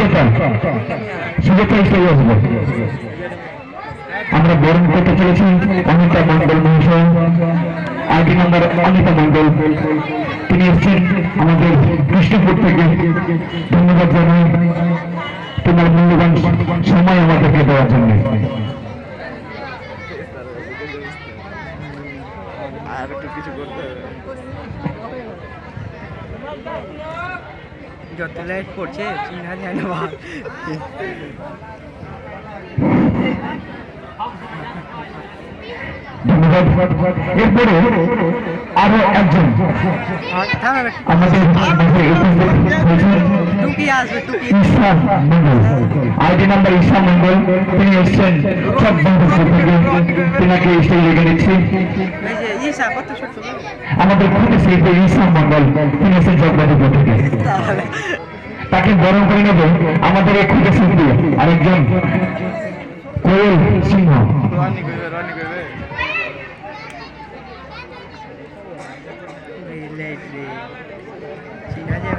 সুজাতা সুজাতা স্টেজে আসবে আমরা বরণ করতে চলেছি অনিতা মন্ডল মহাশয়। আইডি নাম্বার অনিতা মন্ডল তিনি এসছেন আমাদের কৃষ্ণপুর থেকে। ধন্যবাদ জানাই। তোমার মূল্যবান সময় আমাদেরকে দেওয়ার জন্য। আর একটু কিছু করতে হবে। যত লাইট পড়ছে চিনা যায় এরপরে আরও একজন। আমাদের আইডি নাম্বার ঈশা মন্ডল তিনি এসছেন সব বন্ধুপুর থেকে তিনাকে স্টেজে রেখে নিচ্ছি এই যে ইসা কত ছোট আমাদের খুবই শিল্পী ঈশা মন্ডল তিনি এসেছেন জগবাদীপুর থেকে তাকে বরণ করে নেব। আমাদের এই খুঁজে শিল্পী আরেকজন। কোয়েল সিংহ।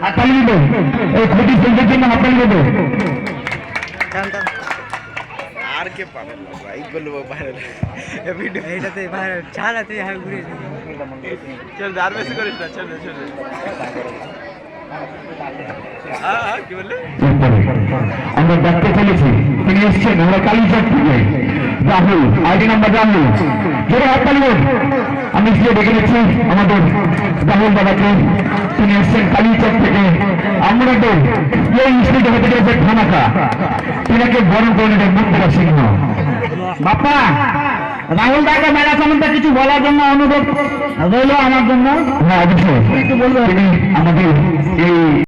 হাততালি দেবে এই খুঁটি আর কে চালাতে হাই ঘুরে চল আর বেশি করিস না চল। আমরা ডাকতে চলেছি। তিনি এসছেন, আমরা কালীচক থেকে রাহুল আইডি নাম্বার রাহুল জোরে হাততালি দেন আমি স্টেজে ডেকে নিচ্ছি আমাদের রাহুল দাদাকে তিনি এসছেন কালীচক থেকে। আমরা তো এই স্টেজে হতে গেছে খানাকা তিনাকে বরণ করে নেবেন মুক্তা সিংহ বাপ্পা রাহুল দাকে মেলা সম্বন্ধে কিছু বলার জন্য অনুরোধ রইল আমার জন্য। হ্যাঁ অবশ্যই। আমাদের এই